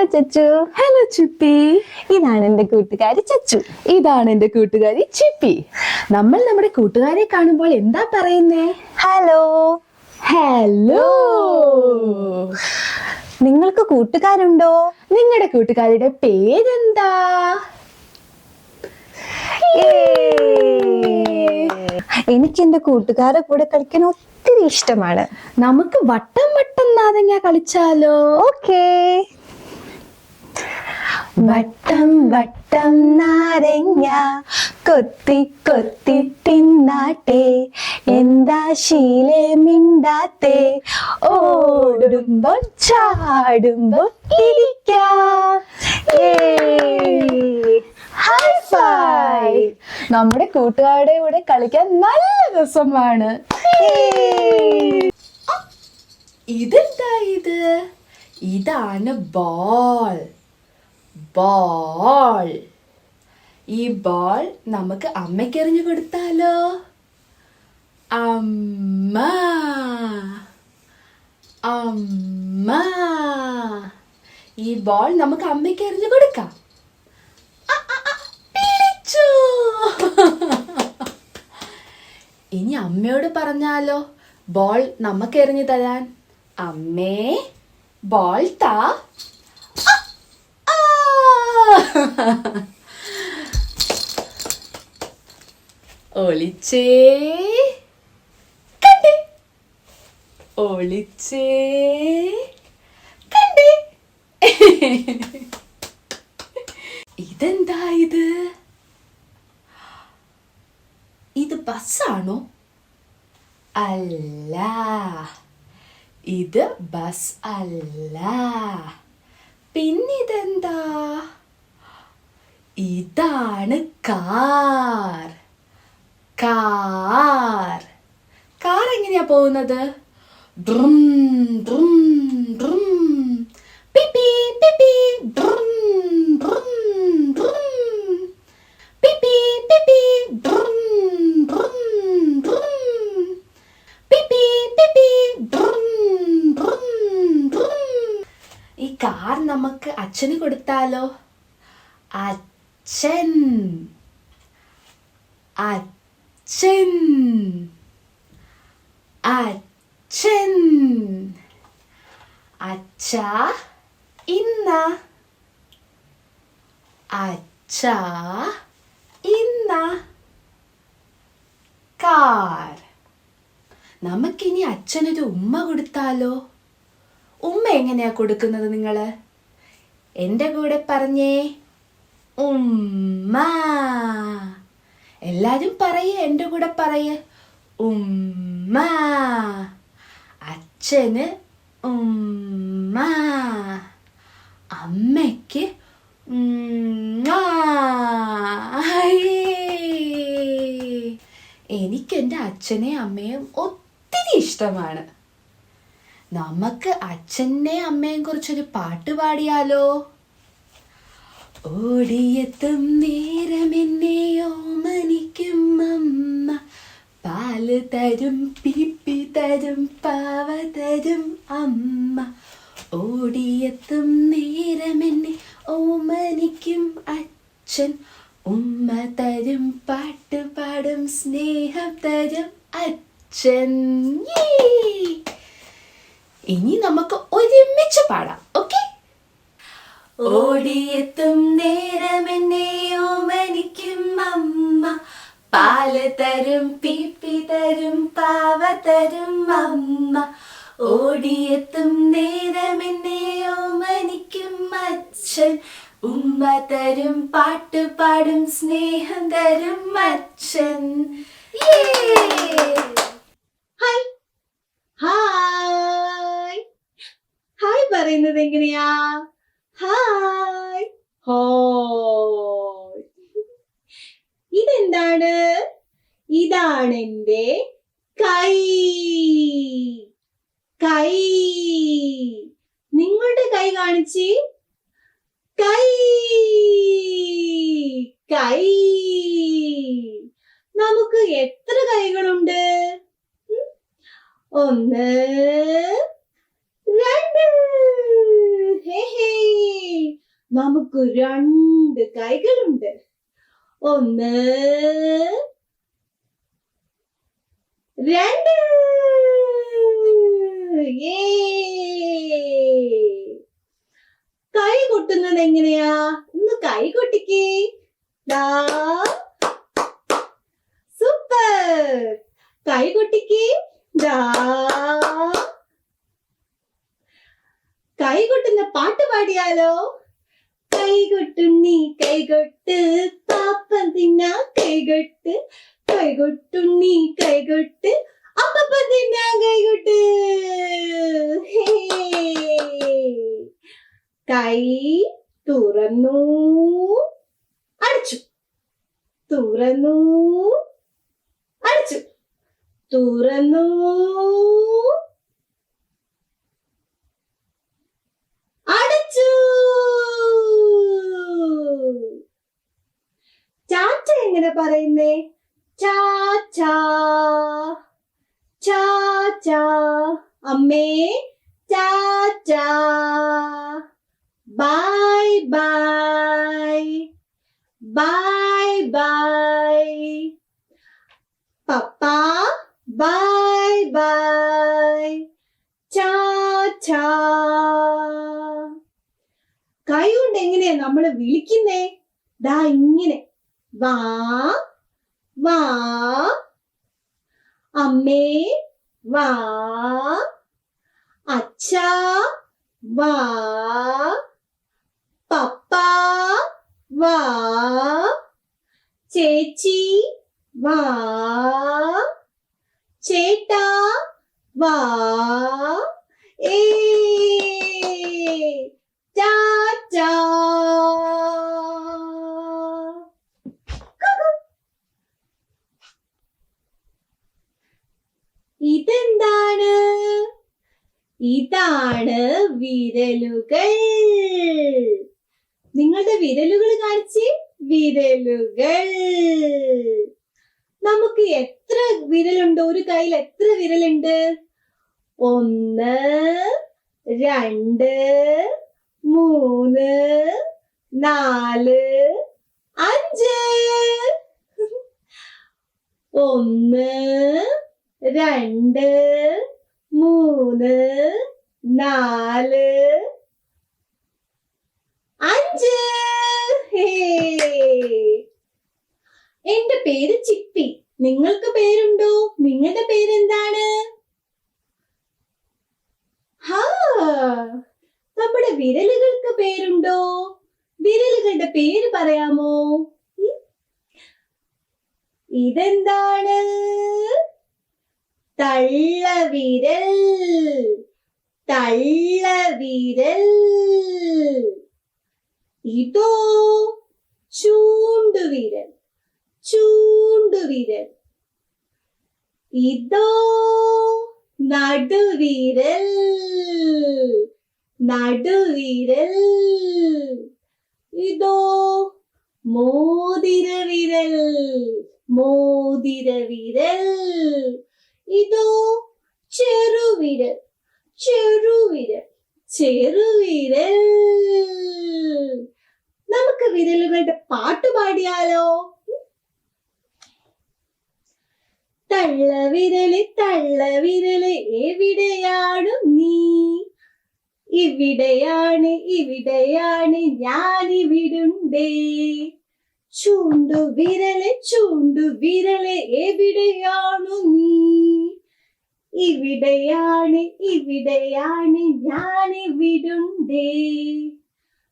Hello Chachu? Hello Chuppi. ഇതാണ് എന്റെ കൂട്ടുകാരി ചച്ചു. ഇതാണ് എന്റെ കൂട്ടുകാരി ചിപ്പി. നമ്മൾ നമ്മുടെ കൂട്ടുകാരെ കാണുമ്പോൾ എന്താ പറയുന്നേ? ഹലോ ഹലോ നിങ്ങൾക്ക് കൂട്ടുകാരുണ്ടോ? നിങ്ങളുടെ കൂട്ടുകാരുടെ പേരെന്താ? എനിക്ക് എന്റെ കൂട്ടുകാരുടെ കൂടെ കളിക്കാൻ ഒത്തിരി ഇഷ്ടമാണ്. നമുക്ക് വട്ടം വട്ടം നാരങ്ങ കളിച്ചാലോ? ഓക്കേ. വട്ടം വട്ടം നാരങ്ങ കൊത്തി കൊത്തി തിന്നാട്ടെ. എന്താ ശീലെ മിണ്ടാത്തെ? ഓടുമ്പോൾ ചാടുമ്പോൾ ഇരിക്കാം. ഹൈ നമ്മുടെ കൂട്ടുകാരുടെ കൂടെ കളിക്കാൻ നല്ല രസമാണ്. ഇതെന്താ ഇത്? ഇതാണ് ബോൾ ബോൾ ഈ ബോൾ നമുക്ക് അമ്മയ്ക്ക് എറിഞ്ഞു കൊടുത്താലോ? അമ്മ. അമ്മ. ഈ ബോൾ നമുക്ക് അമ്മയ്ക്ക് എറിഞ്ഞു കൊടുക്കാം ഇനി അമ്മയോട് പറഞ്ഞാലോ ബോൾ നമുക്ക് എറിഞ്ഞു തരാൻ. അമ്മേ ബോൾ താ. ഒളിച്ചേ കണ്ടേ. ഒളിച്ചേ കണ്ടേ. ഇതെന്താ ഇത്? ഇത് ബസ്സാണോ? അല്ല. ഇത് ബസ് അല്ല. പിന്നിതെന്താ? ഇതാണ് കാർ. കാർ. കാർ എങ്ങനെയാ പോകുന്നത്? ഡ്രും ഡ്രും ഡ്രും. പിപ്പി പിപ്പി ഡ്രും ഡ്രും ഡ്രും. പിപ്പി പിപ്പി ഡ്രും ഡ്രും ഡ്രും. പിപ്പി പിപ്പി ഡ്രും ഡ്രും ഡ്രും. ഈ കാർ നമുക്ക് അച്ഛന് കൊടുത്താലോ? അച്ഛൻ അച്ഛൻ. അച്ഛൻ. അച്ഛ ഇന്ന. അച്ഛ ഇന്ന. കാർ. നമുക്കിനി അച്ഛനൊരു ഉമ്മ കൊടുത്താലോ? ഉമ്മ എങ്ങനെയാ കൊടുക്കുന്നത് നിങ്ങൾ? എന്റെ കൂടെ പറഞ്ഞേ. ഉമ്മ. എല്ലാരും പറയേ എന്റെ കൂടെ പറയേ. ഉമ്മ. അച്ഛന് ഉമ്മ. അമ്മയ്ക്ക്. എനിക്ക് എന്റെ അച്ഛനെയും അമ്മയും ഒത്തിരി ഇഷ്ടമാണ്. നമുക്ക് അച്ഛനെയും അമ്മയും കുറിച്ചൊരു പാട്ട് പാടിയാലോ? ഓടിയെത്തും നേരം എന്നെ ഓമനിക്കും അമ്മ. പാൽ തരും പിപ്പി തരും പാവ തരും അമ്മ. ഓടിയെത്തും നേരം എന്നെ ഓമനിക്കും അച്ഛൻ. ഉമ്മ തരും പാട്ട് പാടും സ്നേഹം തരും അച്ഛൻ! ഇനി നമുക്ക് ഒരുമിച്ച് പാടാം ഓക്കെ? ഓടിയെത്തും നേരം മനിക്കും അമ്മ. പാൽ തരും പീപ്പി തരും പാവ തരും അമ്മ. ഓടിയെത്തും നേരം മനിക്കും അച്ഛൻ. ഉമ്മ തരും പാട്ട് പാടും സ്നേഹം തരും അച്ഛൻ. ഹായ്. ഹായ്. ഹായ് പറയുന്നത് എങ്ങനെയാ? ഹായ് ഹോയ് ഇതെന്താണ്? ഇതാണ് എന്റെ കൈ. കൈ. നിങ്ങളുടെ കൈ കാണിച്ച്. കൈ. കൈ. നമുക്ക് എത്ര കൈകളുണ്ട്? ഒന്ന് രണ്ട് ഹേ ഹേ നമുക്ക് രണ്ട് കൈകളുണ്ട്. ഒന്ന് രണ്ട്. കൈ കൊട്ടുന്നത് എങ്ങനെയാ? ഒന്ന് കൈ കൊട്ടിക്കേ. സൂപ്പർ. കൈ കൊട്ടിക്കേ. കൈ കൊട്ടുന്ന പാട്ട് പാടിയാലോ? കൈകൊട്ടുണ്ണി കൈകൊട്ട് പാപ്പൻ തിന്ന കൈകൊട്ട്. കൈകൊട്ടു നീ കൈകൊട്ട് അപ്പപ്പൻ തിന്ന കൈകൊട്ട്. കൈ തുറന്നു അടച്ചു. തുറന്നു അടച്ചു. തുറന്നു ചാച്ച എങ്ങനെ പറയുന്നേ? ചാച്ചാ അമ്മേ ചാച്ചാ ബൈ ബൈ ബൈ ബൈ പപ്പ ബൈ ബൈ ചാച്ചാ കൈ കൊണ്ട് എങ്ങനെയാ നമ്മൾ വിളിക്കുന്നേ? ദാ ഇങ്ങനെ. വാ വാ. അമ്മേ വാ. അച്ഛാ വാ. പപ്പ വാ. ചേച്ചി വാ. ചേട്ടാ വാ. ഏ ഇതെന്താണ് ഇതാണ് വിരലുകൾ. നിങ്ങളുടെ വിരലുകൾ കാണിച്ച് വിരലുകൾ. നമുക്ക് എത്ര വിരലുണ്ട്? ഒരു കയ്യിൽ എത്ര വിരലുണ്ട്? ഒന്ന് രണ്ട് മൂന്ന് നാല് അഞ്ച്. ഒന്ന് രണ്ട് മൂന്ന് നാല് അഞ്ച്. എന്റെ പേര് ചിപ്പി. നിങ്ങൾക്ക് പേരുണ്ടോ? നിങ്ങളുടെ പേരെന്താണ്? നമ്മുടെ വിരലുകൾക്ക് പേരുണ്ടോ? വിരലുകളുടെ പേര് പറയാമോ? ഇതെന്താണ്? തള്ളവിരൽ തള്ളവിരൽ. ഇതോ ചൂണ്ടുവിരൽ ചൂണ്ടുവിരൽ. ഇതോ നടുവിരൽ നടുവിരൽ. ഇതോ മോതിരവിരൽ മോതിരവിരൽ. ഇതോ ചെറുവിരൽ ചെറുവിരൽ ചെറുവിരൽ. നമുക്ക് വിരലുകളുടെ പാട്ട് പാടിയാലോ? തള്ളവിരൽ തള്ളവിരൽ എവിടെയാണ് നീ? ഇവിടെയാണ് ഇവിടെയാണ് ഞാൻ വിരലെ ചൂണ്ടു വിരലെ എവിടെയാണു നീ? ഇവിടെയാണ് ഇവിടെയാണ് ഞാൻ ഇവിടുണ്ടേ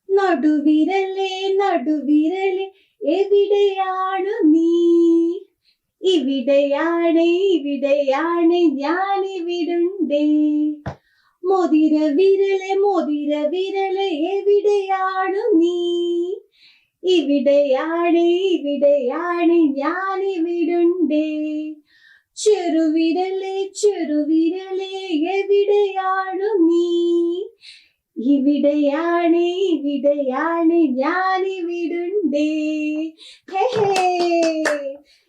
നടുവിരലെ നടുവിരലെ എവിടെയാണു നീ? ഇവിടെയാണ് ഇവിടെയാണ് ഞാൻ വിടുണ്ടേ മോതിര വിരലെ മോതിര വിരലെ എവിടെയാണു നീ? ഇവിടെയാണ് ഇവിടെയാണ് ഞാൻ ഇവിടുണ്ടേ ചെറുവിരലെ ചെറുവിരലെ എവിടെയാണ് നീ? ഇവിടെയാണ് ഇവിടെയാണ് ഞാൻ ഇവിടുണ്ടേ.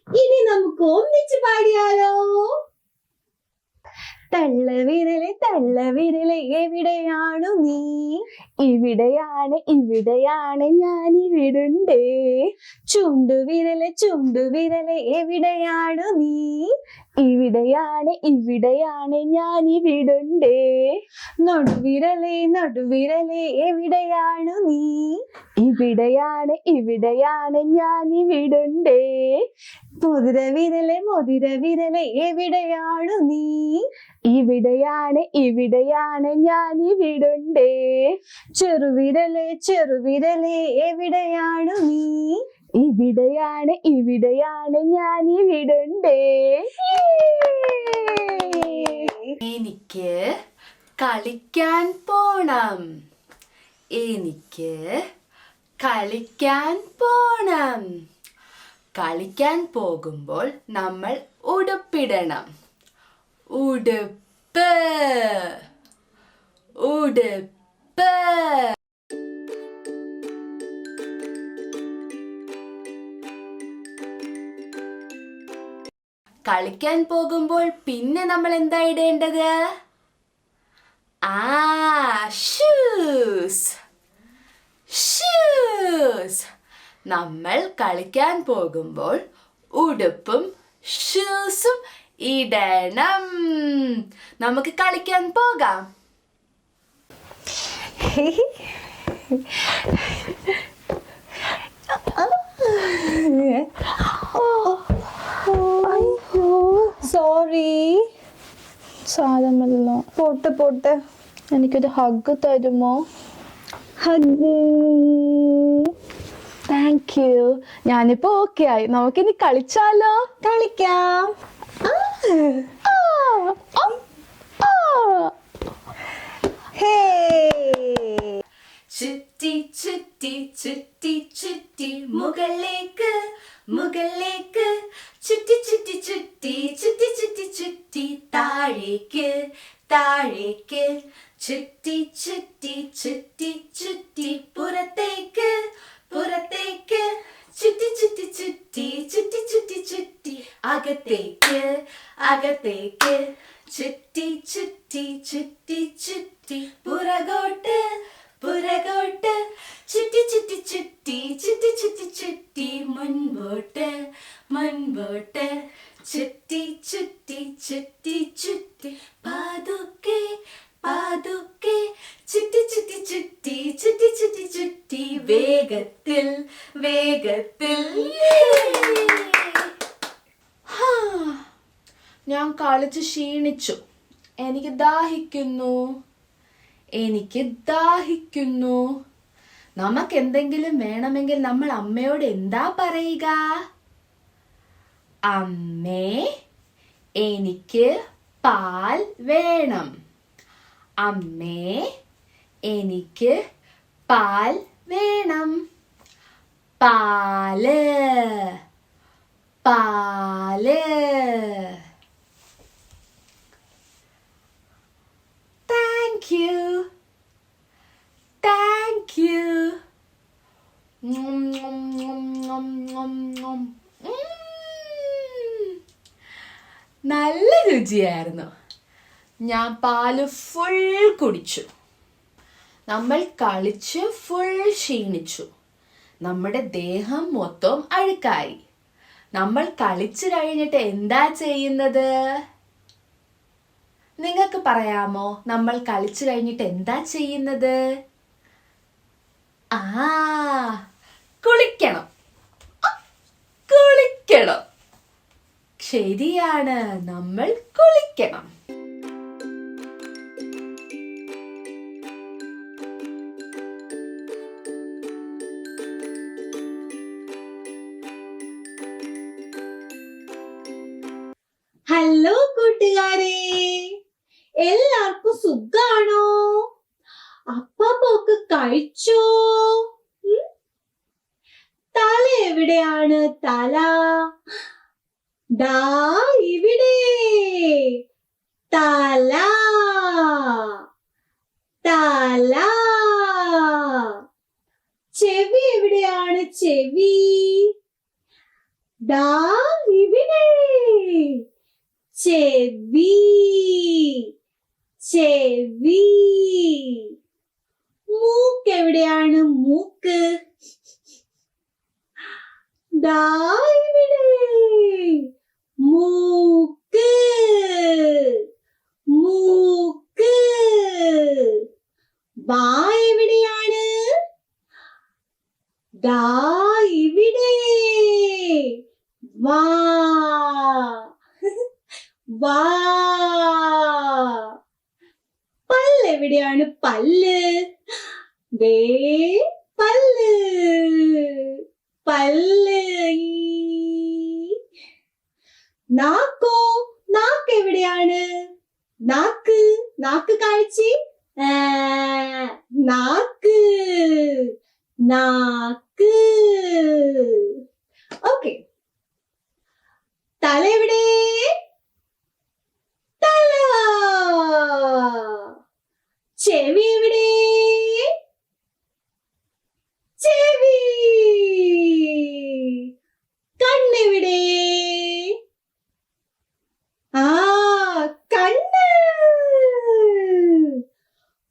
ഇനി നമുക്ക് ഒന്നിച്ച് പാടിയാലോ? തള്ളവിരലെ തള്ളവിരലെ എവിടെയാണു നീ? ഇവിടെയാണ് ഇവിടെയാണ് ഞാൻ ഇവിടുണ്ടേ. ചുണ്ടുവിരലെ ചുണ്ടുവിരലെ എവിടെയാണു നീ? ഇവിടെയാണ് ഇവിടെയാണ് ഞാൻ ഇവിടുണ്ടേ. നടുവിരലെ നടുവിരലെ എവിടെയാണു നീ? ഇവിടെയാണ് ഇവിടെയാണ് ഞാൻ ഇവിടുണ്ടേ. മുതിരവിരലെ മുതിരവിരലെ എവിടെയാണ് നീ? ഇവിടെയാണ് ഇവിടെയാണ് ഞാൻ ഇവിടുണ്ടേ. ചെറുവിരലെ ചെറുവിരലെ എവിടെയാണ് നീ? ഇവിടെയാണ് ഇവിടെയാണ് ഞാൻ ഇവിടുണ്ടേ. എനിക്ക് കളിക്കാൻ പോണം. എനിക്ക് കളിക്കാൻ പോണം. കളിക്കാൻ പോകുമ്പോൾ നമ്മൾ ഉടുപ്പിടണം. ഉടുപ്പ്. ഉടുപ്പ്. കളിക്കാൻ പോകുമ്പോൾ പിന്നെ നമ്മൾ എന്താ ഇടേണ്ടത്? ആ ഷൂസ് ഷൂസ് നമ്മൾ കളിക്കാൻ പോകുമ്പോൾ ഉടുപ്പും ഷൂസും ഇടണം. നമുക്ക് കളിക്കാൻ പോകാം. സോറി സാധനമല്ലോ പോട്ട് പോട്ട്. എനിക്കൊരു ഹഗ് തരുമോ? ഹഗ്. താങ്ക് യു ഞാനിപ്പോ ഓക്കെ ആയി. നമുക്കിനി കളിച്ചാലോ? കളിക്കാം. ചുറ്റി ചുറ്റി ചുറ്റി ചുറ്റി മുകളിലേക്ക് മുകളിലേക്ക്. ചുറ്റി ചുറ്റി ചുറ്റി ചുറ്റി ചുറ്റി ചുറ്റി താഴേക്ക് താഴേക്ക്. ചുറ്റി ചുറ്റി ചുറ്റി ചുറ്റി പുറത്തേക്ക് പുറത്തേക്ക് അകത്തേക്ക് അകത്തേക്ക് ചുറ്റി ചുറ്റി ചുറ്റി ചുറ്റി പുറകോട്ട് പുറകോട്ട് ചുറ്റി ചുറ്റി ചുറ്റി ചുറ്റി ചുറ്റി ചുറ്റി മുൻപോട്ട് മുൻപോട്ട് ചുറ്റി ചുറ്റി ചുറ്റി ചുറ്റി പാതുക്കെ പാതുക്കെ ചുറ്റി ചുറ്റി ചുറ്റി ചുറ്റി ചുറ്റി ചുറ്റി വേഗത്തിൽ വേഗത്തിൽ ഹാ, ഞാൻ കളിച്ച് ക്ഷീണിച്ചു. എനിക്ക് ദാഹിക്കുന്നു. എനിക്ക് ദാഹിക്കുന്നു. നമുക്ക് എന്തെങ്കിലും വേണമെങ്കിൽ നമ്മൾ അമ്മയോട് എന്താ പറയുക? അമ്മേ എനിക്ക് പാൽ വേണം. അമ്മേ എനിക്ക് പാൽ വേണം. പാൽ. പാൽ. താങ്ക് nom, nom, യു നല്ല രുചിയായിരുന്നു. ഞാൻ പാൽ ഫുൾ കുടിച്ചു. നമ്മൾ കളിച്ച് ഫുൾ ക്ഷീണിച്ചു. നമ്മുടെ ദേഹം മൊത്തം അഴുക്കായി. നമ്മൾ കളിച്ചു കഴിഞ്ഞിട്ട് എന്താ ചെയ്യുന്നത്? നിങ്ങൾക്ക് പറയാമോ? നമ്മൾ കളിച്ചു കഴിഞ്ഞിട്ട് എന്താ ചെയ്യുന്നത്? ആ കുളിക്കണം. കുളിക്കണം. ശരിയാണ്. നമ്മൾ കുളിക്കണം. ഹലോ കൂട്ടുകാരെ. സുഖാണോ? പോക്ക് കഴിച്ചോ? തല എവിടെയാണ്? തല? ദാ ഇവിടെ. തല. തല. ചെവി എവിടെയാണ്? ചെവി? ദാ ഇവിടെ. ചെവി. ചെവി. മൂക്ക് എവിടെയാണ്? മൂക്ക്. ഇവിടെ. മൂക്ക്. മൂക്ക്. വാ എവിടെയാണ്? ദാ ഇവിടെ. വാ. വാ. പല്ല് എവിടെയാണ്? പല്ല്. ദേ പല്ല്. പല്ല്. ഈ. നാക്കോ? നാക്ക് എവിടെയാണ്? നാക്ക്. നാക്ക് കാണിച്ച് ആ, നാക്ക്. നാക്ക്. ഓക്കെ. തല എവിടെ? തല. ചെവി എവിടെ? ചെവി. കണ്ണെവിടെ? ആ കണ്ണ്.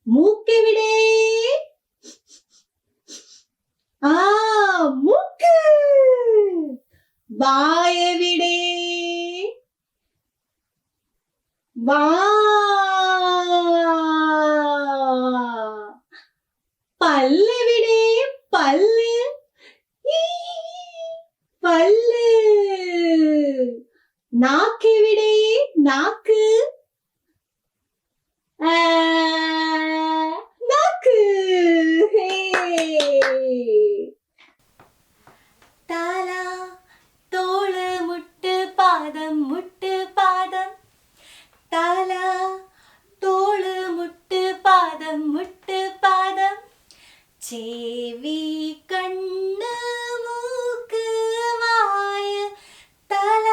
മൂക്കെവിടെ? ആ മൂക്ക്. വായെവിടെ? വാ പല്ലെവിടെ പല്ല് ഈ, പല്ല് നാക്കെവിടെ നാക്ക് ആ, നാക്ക് ഹേ തല തോൾ മുട്ട് പാദം മുട്ട് പാദം തല തോൾ മുട്ട് പാദം മുട്ട് പാദം ചെവി കണ്ണ് മൂക്ക് വായ തല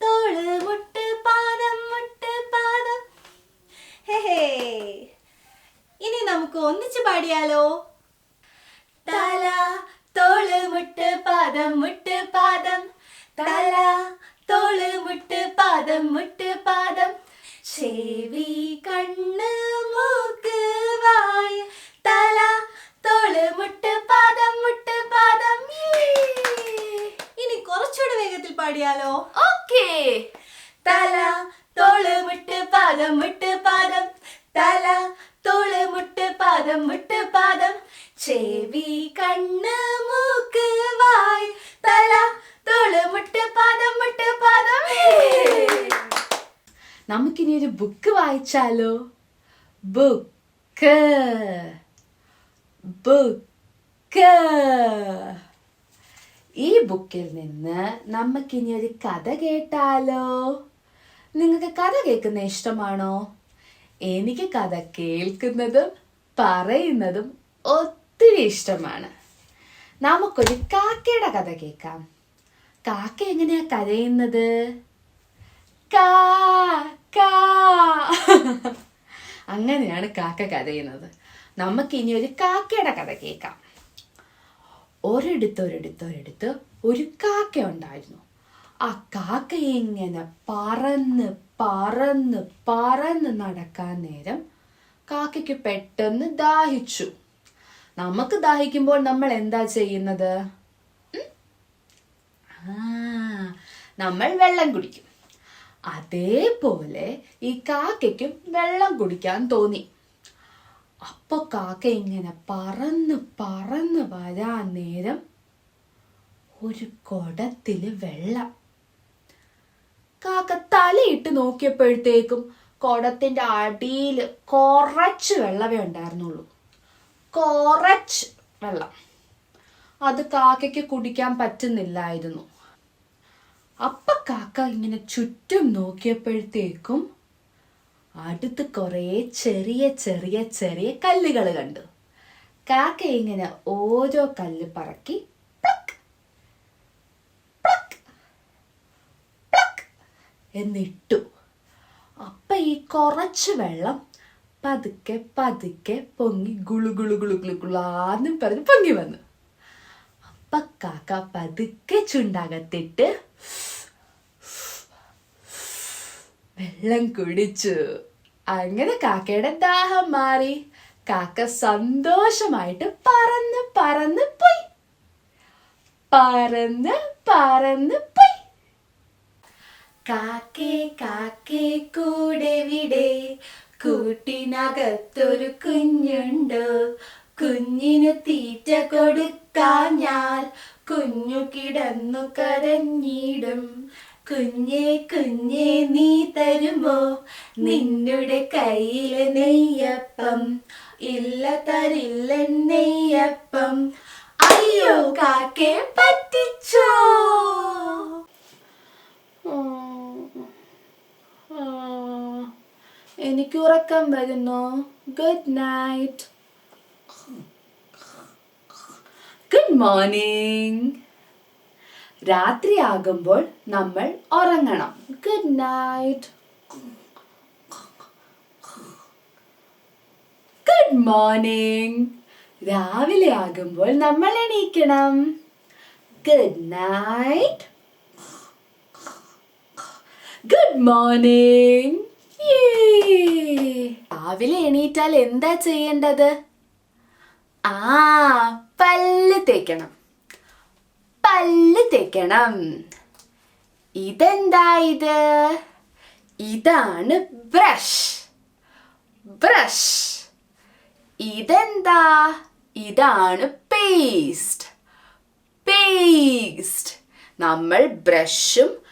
തോൾ മുട്ട് പാദം മുട്ട് പാദം ഹേ ഹേ ഇനി നമുക്ക് ഒന്നിച്ച് പാടിയാലോ? തല തോൾ മുട്ട് പാദം മുട്ട് പാദം. തല തോൾ മുട്ട് പാദം മുട്ട് പാദം. ചെവി കണ്ണ് മൂക്ക് വായ. തല തോൾ മുട്ട് പാദം മുട്ട് പാദം. ഇനി കുറച്ചുകൂടെ വേഗത്തിൽ പാടിയാലോ? ഓക്കേ. തല തോൾ മുട്ട് പാദം മുട്ട് പാദം. തല തോൾ മുട്ട് പാദം മുട്ട് പാദം. ചെവി കണ്ണ് മൂക്ക് വായ് തല. തോൾ മുട്ട് പാദം മുട്ട് പാദം. നമുക്കിനി ഒരു ബുക്ക് വായിച്ചാലോ? ബുക്ക്. ബുക്ക്. ഈ ബുക്കിൽ നിന്ന് നമുക്കിനി ഒരു കഥ കേട്ടാലോ? നിങ്ങൾക്ക് കഥ കേൾക്കുന്ന ഇഷ്ടമാണോ? എനിക്ക് കഥ കേൾക്കുന്നതും പറയുന്നതും ഒത്തിരി ഇഷ്ടമാണ്. നമുക്കൊരു കാക്കയുടെ കഥ കേൾക്കാം. കാക്ക എങ്ങനെയാ കരയുന്നത്? കാ കാ. അങ്ങനെയാണ് കാക്ക കരയുന്നത്. നമുക്ക് ഇനി ഒരു കാക്കയുടെ കഥ കേൾക്കാം. ഒരിടത്ത് ഒരിടത്ത് ഒരിടത്ത് ഒരു കാക്ക ഉണ്ടായിരുന്നു. ആ കാക്ക ഇങ്ങനെ പറന്ന് പറന്ന് പറന്ന് നടക്കാൻ നേരം കാക്കയ്ക്ക് പെട്ടെന്ന് ദാഹിച്ചു. നമുക്ക് ദാഹിക്കുമ്പോൾ നമ്മൾ എന്താ ചെയ്യുന്നത്? നമ്മൾ വെള്ളം കുടിക്കും. അതേപോലെ ഈ കാക്കയ്ക്കും വെള്ളം കുടിക്കാൻ തോന്നി. അപ്പൊ കാക്ക ഇങ്ങനെ പറന്ന് പറന്ന് വരാൻ നേരം ഒരു കുടത്തിൽ വെള്ളം കാക്ക തലയിട്ട് നോക്കിയപ്പോഴത്തേക്കും കുടത്തിന്റെ അടിയിൽ കുറച്ച് വെള്ളമേ ഉണ്ടായിരുന്നുള്ളൂ. കുറച്ച് വെള്ളം. അത് കാക്കയ്ക്ക് കുടിക്കാൻ പറ്റുന്നില്ലായിരുന്നു. അപ്പ കാക്ക ഇങ്ങനെ ചുറ്റും നോക്കിയപ്പോഴത്തേക്കും അടുത്ത് കുറേ ചെറിയ ചെറിയ ചെറിയ കല്ലുകൾ കണ്ടു. കാക്ക ഇങ്ങനെ ഓരോ കല്ല് പറക്കി എന്നിട്ടു. അപ്പം ഈ കുറച്ച് വെള്ളം പതുക്കെ പതുക്കെ പൊങ്ങി ഗുളു ഗുളു ഗുളു ഗുളു ഗുളാന്നും പറഞ്ഞ് പൊങ്ങി വന്നു. അപ്പ കാക്ക പതുക്കെ ചുണ്ടകത്തിട്ട് വെള്ളം കുടിച്ചു. അങ്ങനെ കാക്കയുടെ ദാഹം മാറി. കാക്ക സന്തോഷമായിട്ട് പറന്ന് പറന്ന് പോയി. പറന്ന് പറന്ന് കാക്കേ കാക്കേ കൂടെ വിടെ. കൂട്ടിനകത്തൊരു കുഞ്ഞുണ്ടോ? കുഞ്ഞിന് തീറ്റ കൊടുക്കാഞ്ഞാൽ കുഞ്ഞു കിടന്നു കരഞ്ഞിടും. കുഞ്ഞേ കുഞ്ഞേ നീ തരുമോ? നിന്നുടെ കയ്യിലെ നെയ്യപ്പം. ഇല്ല തരില്ല നെയ്യപ്പം. അയ്യോ കാക്കേ പറ്റിച്ചോ? എനിക്ക് ഉറക്കം വരുന്നു. ഗുഡ് നൈറ്റ് ഗുഡ് മോർണിംഗ് രാത്രിയാകുമ്പോൾ നമ്മൾ ഉറങ്ങണം. ഗുഡ് നൈറ്റ് ഗുഡ് മോർണിംഗ് രാവിലെ ആകുമ്പോൾ നമ്മൾ എണീക്കണം. ഗുഡ് നൈറ്റ് ഗുഡ് മോർണിംഗ് രാവിലെ എണീറ്റാൽ എന്താ ചെയ്യേണ്ടത്? ആ പല്ല് തേക്കണം. പല്ല് തേക്കണം. ഇതെന്താ ഇത്? ഇതാണ് ബ്രഷ്. ബ്രഷ്. ഇതെന്താ? ഇതാണ് പേസ്റ്റ്. പേസ്റ്റ്. നമ്മൾ ബ്രഷും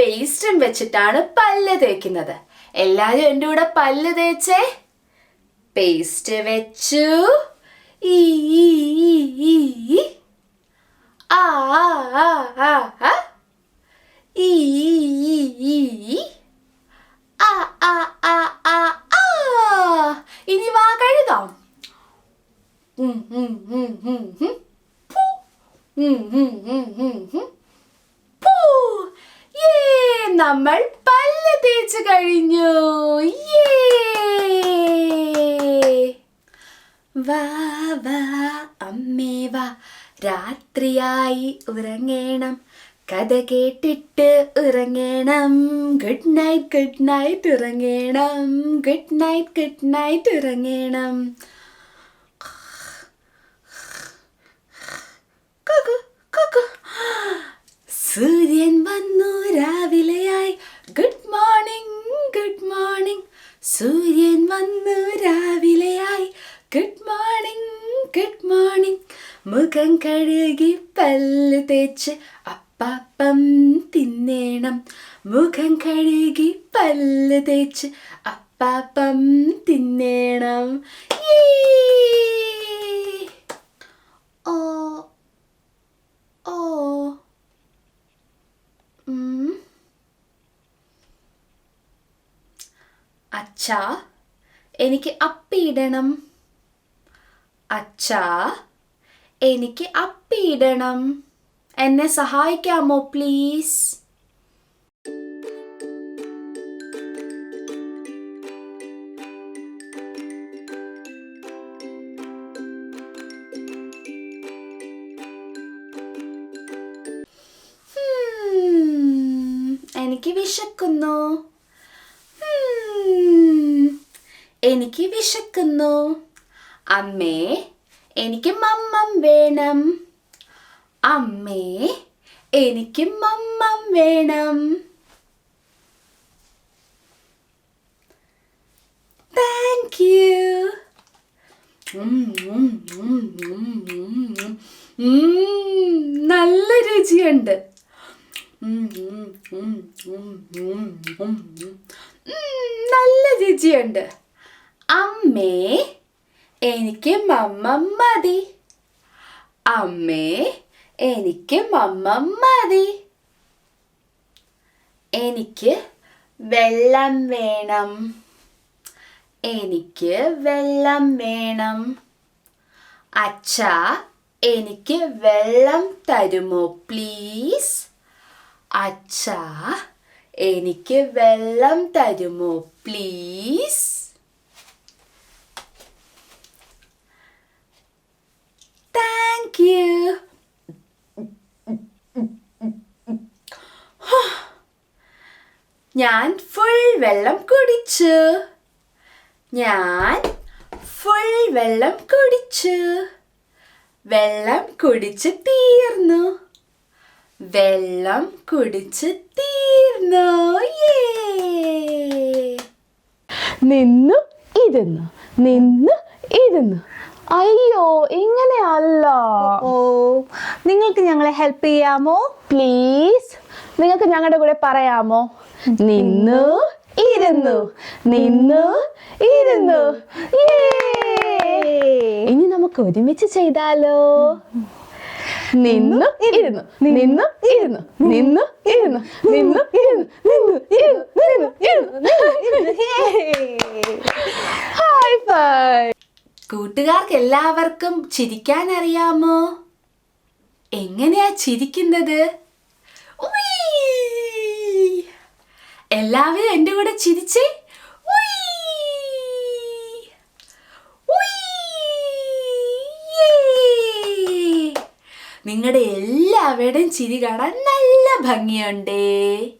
പേസ്റ്റും വെച്ചിട്ടാണ് പല്ല് തേക്കുന്നത്. എല്ലാരും എന്റെ കൂടെ പല്ല് തേച്ചേ. പേസ്റ്റ് വെച്ചു. ഈ ആ. ഉം വാ ഉം. പൂ. നമ്മൾ പല്ല് തേച്ച് കഴിഞ്ഞു. വാ വാ അമ്മേ വാ. രാത്രിയായി ഉറങ്ങേണം. കഥ കേട്ടിട്ട് ഉറങ്ങേണം. ഗുഡ് നൈറ്റ് ഗുഡ് നൈറ്റ് ഉറങ്ങേണം. ഗുഡ് നൈറ്റ് ഗുഡ് നൈറ്റ് ഉറങ്ങേണം. കുകു, കുകു. സൂര്യൻ വന്നു രാവിലെയായി. ഗുഡ് മോർണിംഗ് ഗുഡ് മോർണിംഗ് സൂര്യൻ വന്നു രാവിലെയായി. ഗുഡ് മോർണിംഗ് ഗുഡ് മോർണിംഗ് മുഖം കഴുകി പല്ല് തേച്ച് അപ്പാപ്പം തിന്നേണം. മുഖം കഴുകി പല്ല് തേച്ച് അപ്പാപ്പം തിന്നേണം യേ ഓ ഓ ഉം. അച്ഛാ എനിക്ക് അപ്പിയിടണം അച്ഛാ എനിക്ക് അപ്പിയിടണം എന്നെ സഹായിക്കാമോ പ്ലീസ് Hmm, എനിക്ക് വിശക്കുന്നു. എനിക്ക് വിശക്കുന്നു അമ്മേ എനിക്ക് മമ്മം വേണം അമ്മേ എനിക്ക് മമ്മം വേണം താങ്ക് യു നല്ല രുചിയുണ്ട് നല്ല രുചിയുണ്ട് അമ്മേ എനിക്ക് മമ്മ മതി. അമ്മേ എനിക്ക് മമ്മ മതി. എനിക്ക് വെള്ളം വേണം. എനിക്ക് വെള്ളം വേണം. അച്ഛാ എനിക്ക് വെള്ളം തരുമോ പ്ലീസ് അച്ഛാ എനിക്ക് വെള്ളം തരുമോ പ്ലീസ് താങ്ക് you. ഞാൻ ഫുൾ വെള്ളം കുടിച്ചു. ഞാൻ ഫുൾ വെള്ളം കുടിച്ചു. വെള്ളം കുടിച്ച് തീർന്നു. വെള്ളം കുടിച്ച് തീർന്നു. നിന്നു ഇരുന്നു. നിന്നു ഇരുന്നു. അയ്യോ ഇങ്ങനെയല്ല. ഓ നിങ്ങൾക്ക് ഞങ്ങളെ ഹെൽപ്പ് ചെയ്യാമോ? പ്ലീസ് നിങ്ങൾക്ക് ഞങ്ങളുടെ കൂടെ പറയാമോ? നിന്നു ഇരുന്നു നിന്നു ഇരുന്നു! ഇനി നമുക്ക് ഒരുമിച്ച് ചെയ്താലോ? നിന്നു ഇരുന്നു നിന്നു ഇരുന്നു നിന്നു ഇരുന്നു നിന്നു ഇരുന്നു നിന്നു ഇരുന്നു നിന്നു ഇരുന്നു ഹായ് ഫൈ കൂട്ടുകാർക്ക് എല്ലാവർക്കും ചിരിക്കാൻ അറിയാമോ എങ്ങനെയാ ചിരിക്കുന്നത്. എല്ലാവരും എന്റെ കൂടെ ചിരിച്ചേ. നിങ്ങളുടെ എല്ലാവരുടെയും ചിരി കാണാൻ നല്ല ഭംഗിയുണ്ടേ.